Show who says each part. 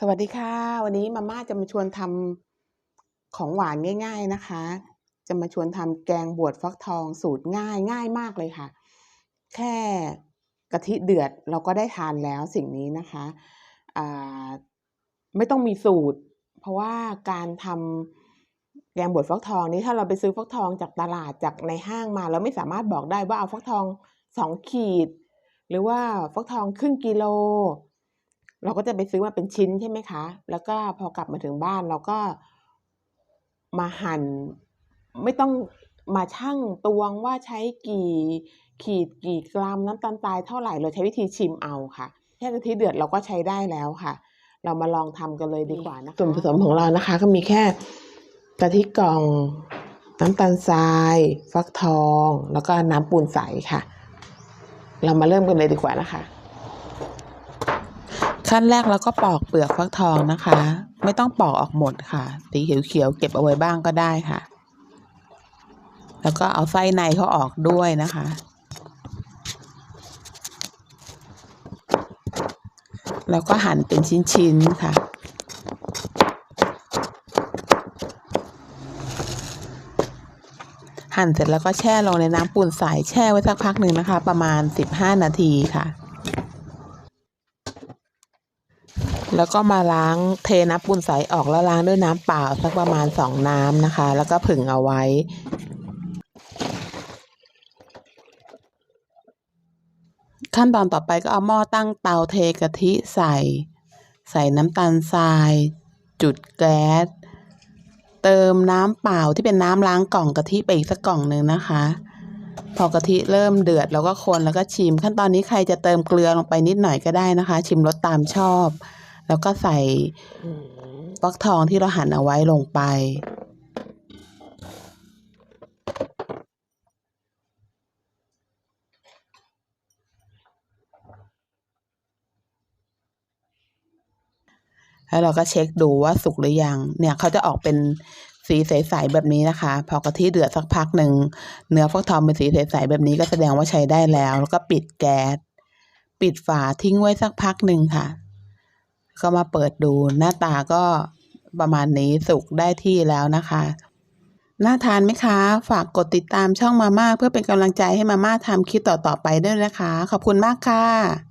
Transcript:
Speaker 1: สวัสดีค่ะ วันนี้มาม่าจะมาชวนทำของหวานง่าย ๆนะคะ จะมาชวนทำแกงบวชฟักทองสูตรง่ายง่ายมากเลยค่ะ แค่กะทิเดือดเราก็ได้ทานแล้วสิ่งนี้นะคะไม่ต้องมีสูตร เพราะว่าการทำแกงบวชฟักทองนี้ถ้าเราไปซื้อฟักทองจากตลาดจากในห้างมาเราไม่สามารถบอกได้ว่าเอาฟักทอง2ขีด หรือว่าฟักทองครึ่งกิโล เราก็จะไปซื้อมาเป็นชิ้นใช่ไหมคะ แล้วก็พอกลับมาถึงบ้านเราก็มาหั่นไม่ต้องมาชั่งตวงว่าใช้กี่ขีดกี่กรัมน้ำตาลทรายเท่าไรเราใช้วิธีชิมเอาค่ะแค่กะทิเดือดเราก็ใช้ได้แล้วค่ะ เรามาลองทำกันเลยดีกว่านะคะส่วนผสมของเรานะคะ ก็มีแค่กะทิกล่องน้ำตาลทราย ฟักทอง แล้วก็น้ำปูนใสค่ะ เรามาเริ่มกันเลยดีกว่านะคะ
Speaker 2: ขั้นแรกเราก็ปอกเปลือกฟักทองนะคะ ไม่ต้องปอกออกหมดค่ะ สีเขียวๆเก็บเอาไว้บ้างก็ได้ค่ะ แล้วก็เอาไส้ในเขาออกด้วยนะคะ แล้วก็หั่นเป็นชิ้นๆค่ะหั่นเสร็จแล้วก็แช่ลงในน้ำปูนใสแช่ไว้สักพักหนึ่งนะคะ ประมาณ 15 นาทีค่ะ แล้วก็มาล้างเทน้ำปูนใสออกแล้วล้างด้วยน้ำเปล่าสักประมาณสองน้ำนะคะ แล้วก็ผึ่งเอาไว้ ขั้นตอนต่อไปก็เอาหม้อตั้งเตาเทกะทิใส่ ใส่น้ำตาลทราย จุดแก๊สเติมน้ำเปล่าที่เป็นน้ำล้างกล่องกะทิไปอีกสักกล่องหนึ่งนะคะ พอกะทิเริ่มเดือดเราก็คนแล้วก็ชิม ขั้นตอนนี้ใครจะเติมเกลือลงไปนิดหน่อยก็ได้นะคะ ชิมรสตามชอบ แล้วก็ใส่
Speaker 1: อืม
Speaker 2: ฟักทองที่เราหั่นเอาไว้ลงไป แล้วเราก็เช็คดูว่าสุกหรือยัง เนี่ยเขาจะออกเป็นสีใสๆแบบนี้นะคะ พอกะทิเดือดสักพักหนึ่ง เนื้อฟักทองเป็นสีใสๆแบบนี้ก็แสดงว่าใช้ได้แล้ว แล้วก็ปิดแก๊ส ปิดฝาทิ้งไว้สักพักหนึ่งค่ะ ก็มาเปิดดูหน้าตาก็ประมาณนี้สุกได้ที่แล้วนะคะน่าทานไหมคะ ฝากกดติดตามช่องมาม่าเพื่อเป็นกำลังใจให้มาม่าทำคลิปต่อๆไปด้วยนะคะ ขอบคุณมากค่ะ